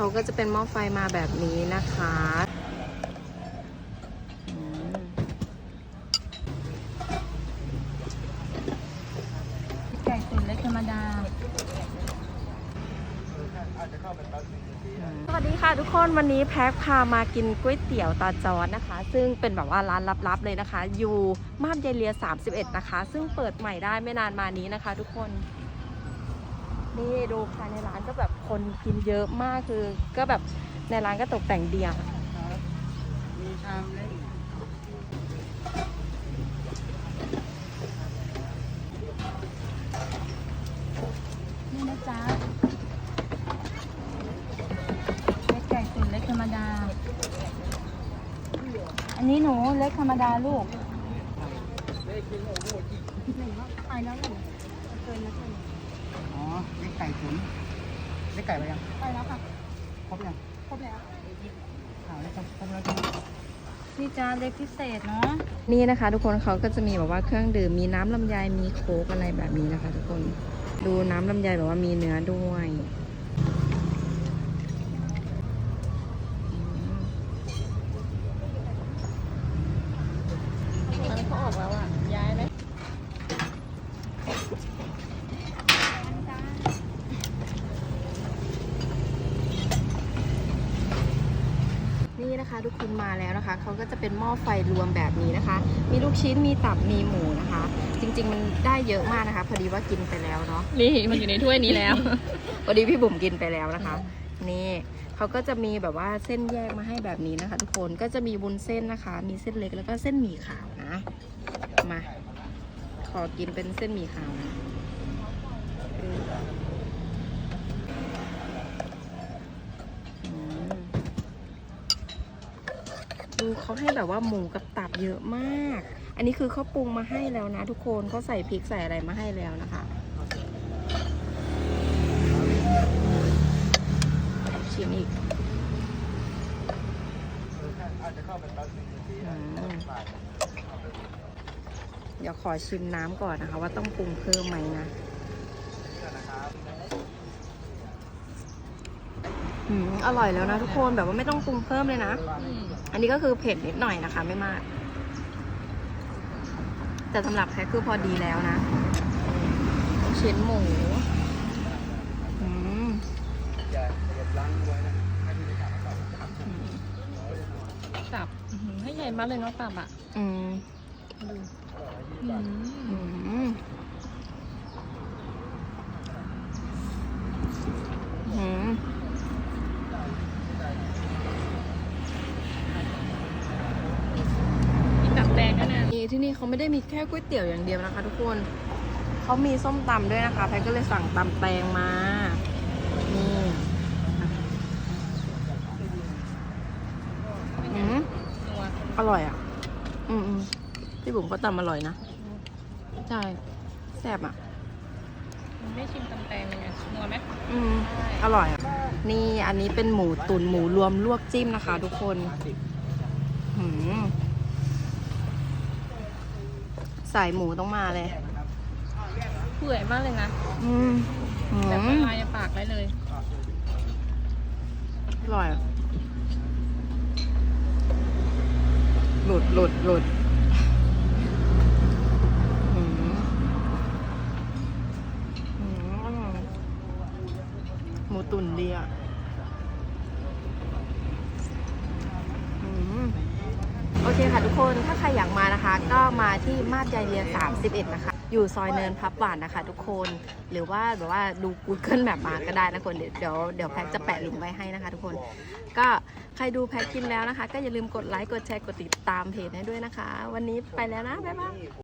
เขาก็จะเป็นหม้อไฟมาแบบนี้นะคะอืมไก่ตุ๋นเล็กธรรมดา สวัสดีค่ะทุกคนวันนี้แพ็คพามากินก๋วยเตี๋ยวตาจอดนะคะ ซึ่งเป็นแบบว่าร้านลับๆเลยนะคะ อยู่มาบยายเลีย 31 นะคะ ซึ่งเปิดใหม่ได้ไม่นานมานี้นะคะ ทุกคน นี่ดูภายในร้านก็แบบคนกินเยอะมากคือ ก็แบบในร้านก็ตกแต่งดีอะมีชามเล็กนี่นะจ๊ะเล็กไก่ตุ๋นเล็กธรรมดา อันนี้หนูเล็กธรรมดาลูกไปแล้วเหรอเกินแล้วเกิน อ๋อเล็กไก่ตุ๋นเล็กไก่ไปยังไปแล้วค่ะ ครบยังครบแล้ว อ้าวเล็กครบครบแล้วใช่ไหมนี่จ้าเล็กพิเศษเนาะ นี่นะคะ ทุกคนเขาก็จะมีแบบว่าเครื่องดื่มมีน้ำลำไยมีโค้กอะไรแบบนี้นะคะ ทุกคน ดูน้ำลำไยแบบว่ามีเนื้อด้วยมันเขาออกแล้วอะ ย้ายไหม นี่นะคะ ทุกคนมาแล้วนะคะเขาก็จะเป็นหม้อไฟรวมแบบนี้นะคะ มีลูกชิ้นมีตับมีหมูนะคะ จริง ๆ มันได้เยอะมากนะคะ พอดีว่ากินไปแล้วเนาะนี่มันอยู่ในถ้วยนี้แล้ว พอดีพี่บุ๋มกินไปแล้วนะคะ นี่เขาก็จะมีแบบว่าเส้นแยกมาให้แบบนี้นะคะ ทุกคนก็จะมีบุนเส้นนะคะ มีเส้นเล็กแล้วก็เส้นหมี่ขาวนะมาขอกินเป็นเส้นหมี่ขาวนะเอออืม ดูเขาให้แบบว่าหมูกับตับเยอะมาก อันนี้คือเขาปรุงมาให้แล้วนะ ทุกคนเขาใส่พริกใส่อะไรมาให้แล้วนะคะชิมอีกเดี๋ยวขอชิมน้ำก่อนนะคะ ว่าต้องปรุงเพิ่มไหมนะอืมอร่อยแล้วนะทุกคนแบบว่าไม่ต้องปรุงเพิ่มเลยนะ อันนี้ก็คือเผ็ดนิดหน่อยนะคะ ไม่มาก แต่สำหรับแพ็คคือพอดีแล้วนะลูกชิ้นหมูอืมอย่าอย่าล้างไว้นะให้พี่ไปถามเขาตับให้ใหญ่มากเลยเนาะตับอะ อืมอืม อืมอืม มีตับแดงด้วยนะ นี่ ที่นี่เขาไม่ได้มีแค่ก๋วยเตี๋ยวอย่างเดียวนะคะ ทุกคนเขามีส้มตำด้วยนะคะแพทก็เลยสั่งตำแตงมานี่อืมนัวอร่อยอะ อืมอืมพี่บุ๋มเขาตำอร่อยนะ ใช่ แซ่บอะมันไม่ชิมตำแตงเลยไงนัวไหมอืมอร่อยอะ นี่อันนี้เป็นหมูตุนหมูรวมลวกจิ้มนะคะ ทุกคนหืม ใส่หมูต้องมาเลย เปื่อยมากเลยนะอืมหืแบบมละลายในปากได้เลย อร่อยอะหลุดหลุดหลุดหืมหืมอร่อยหมูตุ๋นดีอะหืมโอเคค่ะทุกคน ถ้าใครอยากมานะคะก็ มาที่มาดยายเรีย31 นะคะ อยู่ซอยเนินพับหวานนะคะ ทุกคน หรือว่าแบบว่าดู Google แบบมาก็ได้นะคน เดี๋ยวเดี๋ยวเดี๋ยวแพ็กจะแปะลิงก์ไว้ให้นะคะ ทุกคน ก็ใครดูแพ็กกินแล้วนะคะ ก็อย่าลืมกดไลค์ กดแชร์ กดติดตามเพจให้ด้วยนะคะ วันนี้ไปแล้วนะ บ๊ายบาย